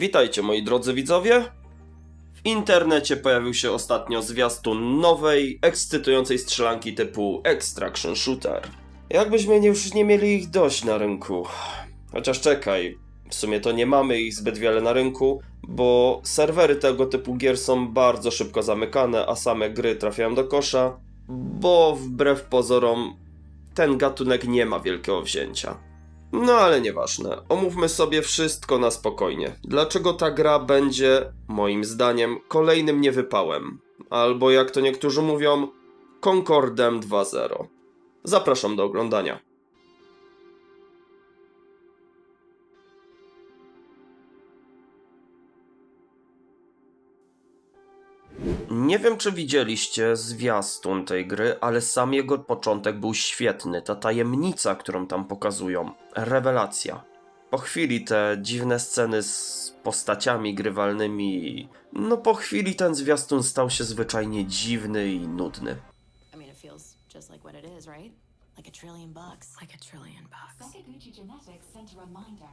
Witajcie moi drodzy widzowie. W internecie pojawił się ostatnio zwiastun nowej, ekscytującej strzelanki typu Extraction Shooter. Jakbyśmy już nie mieli ich dość na rynku. Chociaż czekaj, w sumie to nie mamy ich zbyt wiele na rynku, bo serwery tego typu gier są bardzo szybko zamykane, a same gry trafiają do kosza, bo wbrew pozorom ten gatunek nie ma wielkiego wzięcia. No ale nieważne, omówmy sobie wszystko na spokojnie. Dlaczego ta gra będzie, moim zdaniem, kolejnym niewypałem? Albo jak to niektórzy mówią, Concordem 2.0. Zapraszam do oglądania. Nie wiem, czy widzieliście zwiastun tej gry, ale sam jego początek był świetny. Ta tajemnica, którą tam pokazują. Rewelacja. Po chwili te dziwne sceny z postaciami grywalnymi. No, po chwili ten zwiastun stał się zwyczajnie dziwny i nudny. I mean, it feels just like what it is, right? Like a trillion bucks. Like a trillion bucks. Genetics sent a reminder.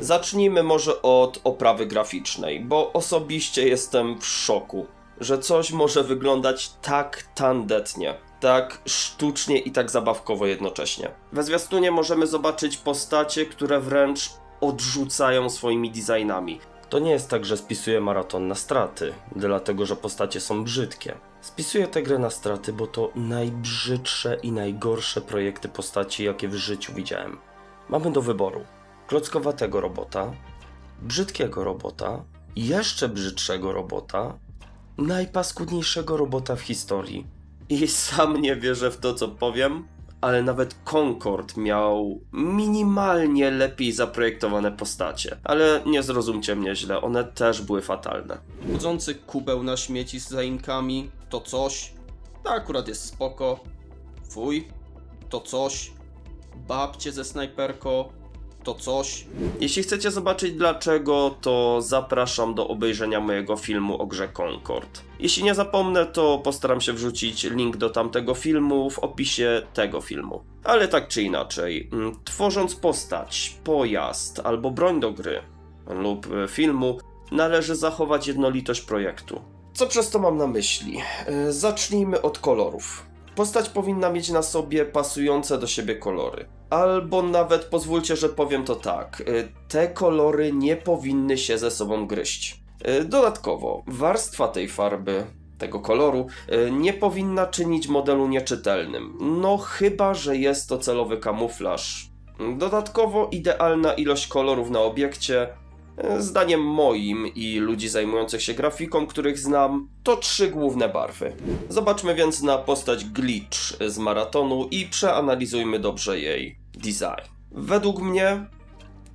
Zacznijmy może od oprawy graficznej, bo osobiście jestem w szoku, że coś może wyglądać tak tandetnie, tak sztucznie i tak zabawkowo jednocześnie. We zwiastunie możemy zobaczyć postacie, które wręcz odrzucają swoimi designami. To nie jest tak, że spisuję maraton na straty, dlatego że postacie są brzydkie. Spisuję tę grę na straty, bo to najbrzydsze i najgorsze projekty postaci, jakie w życiu widziałem. Mamy do wyboru klockowatego robota, brzydkiego robota, jeszcze brzydszego robota, najpaskudniejszego robota w historii. I sam nie wierzę w to, co powiem, ale nawet Concord miał minimalnie lepiej zaprojektowane postacie. Ale nie zrozumcie mnie źle, one też były fatalne. Chodzący kubeł na śmieci z zainkami to coś. To akurat jest spoko. Fuj, to coś. Babcie ze snajperką to coś. Jeśli chcecie zobaczyć dlaczego, to zapraszam do obejrzenia mojego filmu o grze Concord. Jeśli nie zapomnę, to postaram się wrzucić link do tamtego filmu w opisie tego filmu. Ale tak czy inaczej, mm, tworząc postać, pojazd albo broń do gry lub e, filmu, należy zachować jednolitość projektu. Co przez to mam na myśli? E, Zacznijmy od kolorów. Postać powinna mieć na sobie pasujące do siebie kolory. Albo nawet pozwólcie, że powiem to tak. y, Te kolory nie powinny się ze sobą gryźć. Y, Dodatkowo, warstwa tej farby, tego koloru, y, nie powinna czynić modelu nieczytelnym. No chyba, że jest to celowy kamuflaż. Dodatkowo, idealna ilość kolorów na obiekcie Zdaniem moim i ludzi zajmujących się grafiką, których znam, to trzy główne barwy. Zobaczmy więc na postać Glitch z maratonu i przeanalizujmy dobrze jej design. Według mnie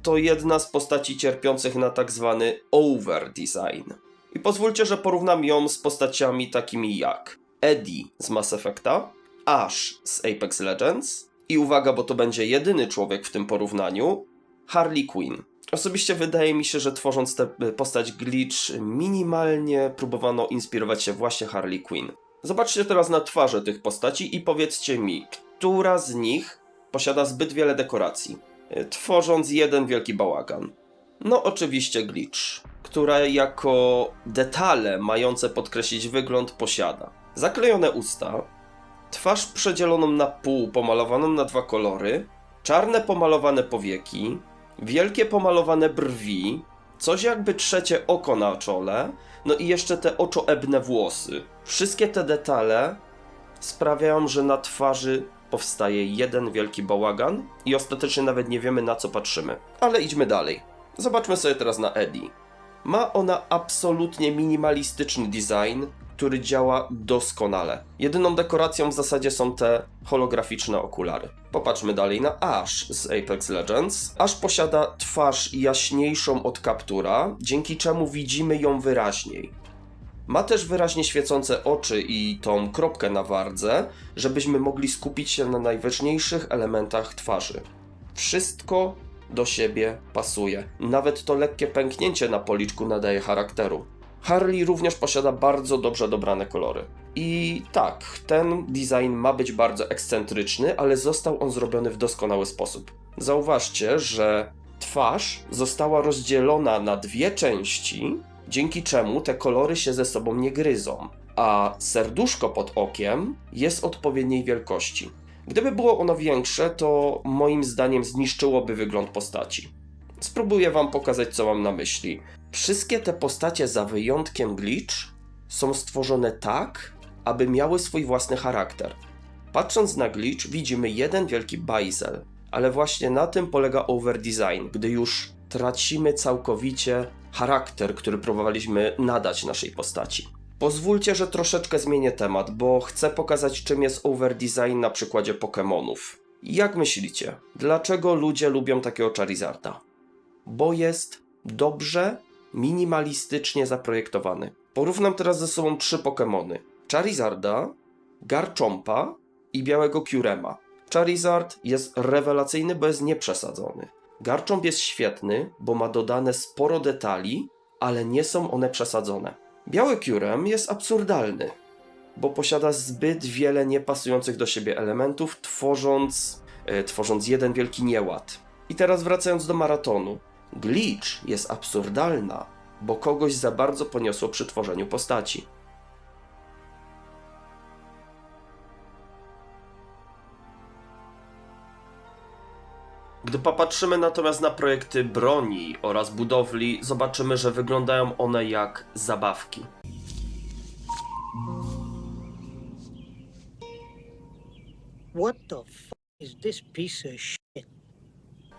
to jedna z postaci cierpiących na tak zwany over design. I pozwólcie, że porównam ją z postaciami takimi jak Eddie z Mass Effecta, Ash z Apex Legends i uwaga, bo to będzie jedyny człowiek w tym porównaniu, Harley Quinn. Osobiście wydaje mi się, że tworząc tę postać Glitch, minimalnie próbowano inspirować się właśnie Harley Quinn. Zobaczcie teraz na twarze tych postaci i powiedzcie mi, która z nich posiada zbyt wiele dekoracji, y, tworząc jeden wielki bałagan. No oczywiście Glitch, która jako detale mające podkreślić wygląd posiada. Zaklejone usta, twarz przedzieloną na pół, pomalowaną na dwa kolory, czarne pomalowane powieki, wielkie pomalowane brwi, coś jakby trzecie oko na czole, no i jeszcze te oczoebne włosy. Wszystkie te detale sprawiają, że na twarzy powstaje jeden wielki bałagan i ostatecznie nawet nie wiemy na co patrzymy. Ale idźmy dalej. Zobaczmy sobie teraz na Eddie. Ma ona absolutnie minimalistyczny design, który działa doskonale. Jedyną dekoracją w zasadzie są te holograficzne okulary. Popatrzmy dalej na Ash z Apex Legends. Ash posiada twarz jaśniejszą od kaptura, dzięki czemu widzimy ją wyraźniej. Ma też wyraźnie świecące oczy i tą kropkę na wardze, żebyśmy mogli skupić się na najważniejszych elementach twarzy. Wszystko do siebie pasuje. Nawet to lekkie pęknięcie na policzku nadaje charakteru. Harley również posiada bardzo dobrze dobrane kolory. I tak, ten design ma być bardzo ekscentryczny, ale został on zrobiony w doskonały sposób. Zauważcie, że Twarz została rozdzielona na dwie części, dzięki czemu te kolory się ze sobą nie gryzą, a serduszko pod okiem jest odpowiedniej wielkości. Gdyby było ono większe, to moim zdaniem zniszczyłoby wygląd postaci. Spróbuję wam pokazać, co mam na myśli. Wszystkie te postacie, za wyjątkiem Glitch, są stworzone tak, aby miały swój własny charakter. Patrząc na Glitch, widzimy jeden wielki bajzel, ale właśnie na tym polega overdesign, gdy już tracimy całkowicie charakter, który próbowaliśmy nadać naszej postaci. Pozwólcie, że troszeczkę zmienię temat, bo chcę pokazać, czym jest overdesign na przykładzie Pokémonów. Jak myślicie, dlaczego ludzie lubią takiego Charizarda? Bo jest dobrze, minimalistycznie zaprojektowany. Porównam teraz ze sobą trzy Pokémony: Charizarda, Garchompa i białego Curema. Charizard jest rewelacyjny, bo jest nieprzesadzony. Garchomp jest świetny, bo ma dodane sporo detali, ale nie są one przesadzone. Biały Curem jest absurdalny, bo posiada zbyt wiele niepasujących do siebie elementów, tworząc, e, tworząc jeden wielki nieład. I teraz wracając do maratonu. Glitch jest absurdalna, bo kogoś za bardzo poniosło przy tworzeniu postaci. Gdy popatrzymy natomiast na projekty broni oraz budowli, zobaczymy, że wyglądają one jak zabawki. What the f is this piece of shit?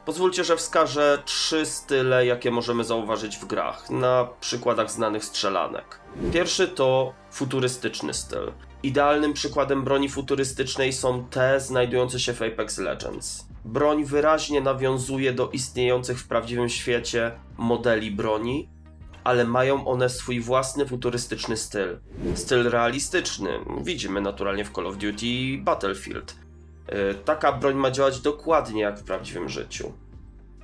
Pozwólcie, że wskażę trzy style, jakie możemy zauważyć w grach, na przykładach znanych strzelanek. Pierwszy to futurystyczny styl. Idealnym przykładem broni futurystycznej są te znajdujące się w Apex Legends. Broń wyraźnie nawiązuje do istniejących w prawdziwym świecie modeli broni, ale mają one swój własny futurystyczny styl. Styl realistyczny widzimy naturalnie w Call of Duty i Battlefield. Yy, Taka broń ma działać dokładnie jak w prawdziwym życiu.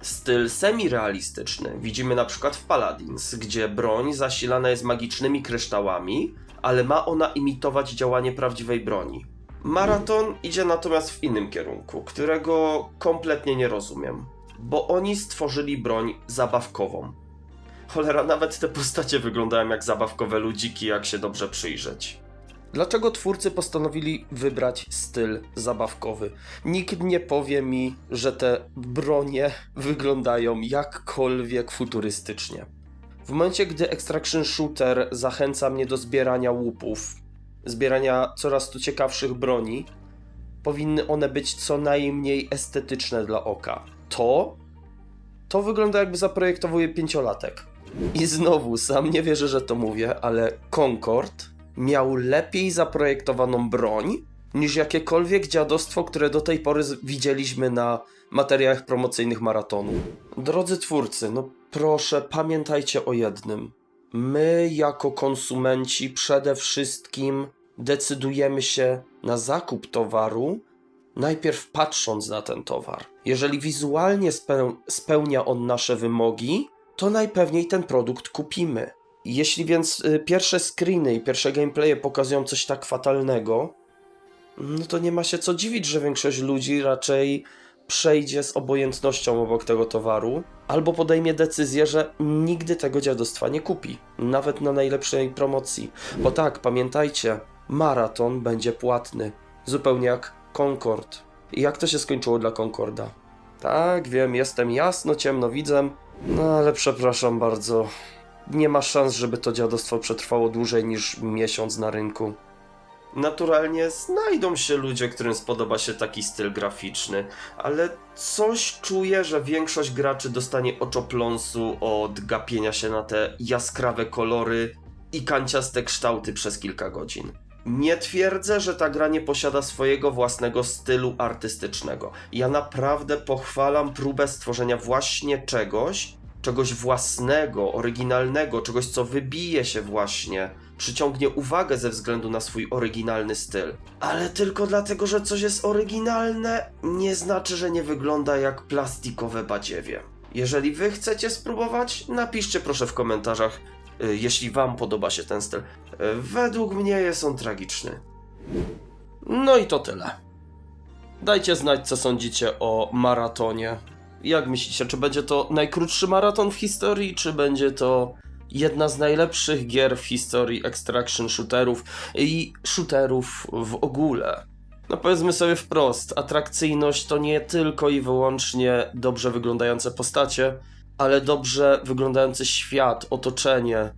Styl semi-realistyczny widzimy na przykład w Paladins, gdzie broń zasilana jest magicznymi kryształami, ale ma ona imitować działanie prawdziwej broni. Maraton idzie natomiast w innym kierunku, którego kompletnie nie rozumiem, bo oni stworzyli broń zabawkową. Cholera, nawet te postacie wyglądają jak zabawkowe ludziki, jak się dobrze przyjrzeć. Dlaczego twórcy postanowili wybrać styl zabawkowy? Nikt nie powie mi, że te bronie wyglądają jakkolwiek futurystycznie. W momencie, gdy Extraction Shooter zachęca mnie do zbierania łupów, zbierania coraz to ciekawszych broni, powinny one być co najmniej estetyczne dla oka. To to wygląda jakby zaprojektował je pięciolatek. I znowu, sam nie wierzę, że to mówię, ale Concord miał lepiej zaprojektowaną broń niż jakiekolwiek dziadostwo, które do tej pory widzieliśmy na materiałach promocyjnych maratonu. Drodzy twórcy, no proszę, pamiętajcie o jednym. My, jako konsumenci, przede wszystkim decydujemy się na zakup towaru, najpierw patrząc na ten towar. Jeżeli wizualnie speł- spełnia on nasze wymogi, to najpewniej ten produkt kupimy. Jeśli więc y, pierwsze screeny i pierwsze gameplaye pokazują coś tak fatalnego, no to nie ma się co dziwić, że większość ludzi raczej przejdzie z obojętnością obok tego towaru, albo podejmie decyzję, że nigdy tego dziadostwa nie kupi, nawet na najlepszej promocji. Bo tak, pamiętajcie, maraton będzie płatny, zupełnie jak Concord. I jak to się skończyło dla Concorda? Tak, wiem, jestem jasno ciemnowidzem, no ale przepraszam bardzo. Nie ma szans, żeby to dziadostwo przetrwało dłużej niż miesiąc na rynku. Naturalnie znajdą się ludzie, którym spodoba się taki styl graficzny, ale coś czuję, że większość graczy dostanie oczopląsu od gapienia się na te jaskrawe kolory i kanciaste kształty przez kilka godzin. Nie twierdzę, że ta gra nie posiada swojego własnego stylu artystycznego. Ja naprawdę pochwalam próbę stworzenia właśnie czegoś, czegoś własnego, oryginalnego, czegoś, co wybije się właśnie, przyciągnie uwagę ze względu na swój oryginalny styl. Ale tylko dlatego, że coś jest oryginalne, nie znaczy, że nie wygląda jak plastikowe badziewie. Jeżeli wy chcecie spróbować, napiszcie proszę w komentarzach, y, jeśli wam podoba się ten styl. Y, Według mnie jest on tragiczny. No i to tyle. Dajcie znać, co sądzicie o maratonie. Jak myślicie, czy będzie to najkrótszy maraton w historii, czy będzie to jedna z najlepszych gier w historii extraction shooterów i shooterów w ogóle? No powiedzmy sobie wprost, atrakcyjność to nie tylko i wyłącznie dobrze wyglądające postacie, ale dobrze wyglądający świat, otoczenie.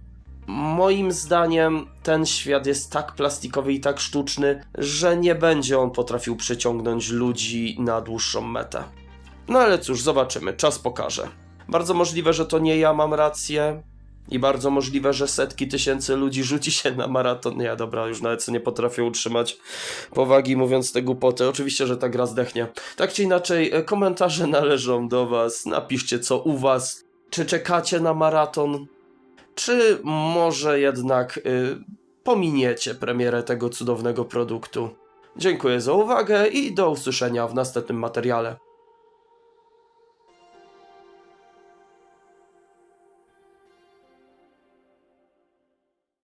Moim zdaniem ten świat jest tak plastikowy i tak sztuczny, że nie będzie on potrafił przyciągnąć ludzi na dłuższą metę. No ale cóż, zobaczymy, czas pokaże. Bardzo możliwe, że to nie ja mam rację. I bardzo możliwe, że setki tysięcy ludzi rzuci się na maraton. Nie, dobra, już nawet nie potrafię utrzymać powagi mówiąc te głupoty. Oczywiście, że ta gra zdechnie. Tak czy inaczej, e, komentarze należą do was. Napiszcie co u was. Czy czekacie na maraton? Czy może jednak y, pominiecie premierę tego cudownego produktu? Dziękuję za uwagę i do usłyszenia w następnym materiale.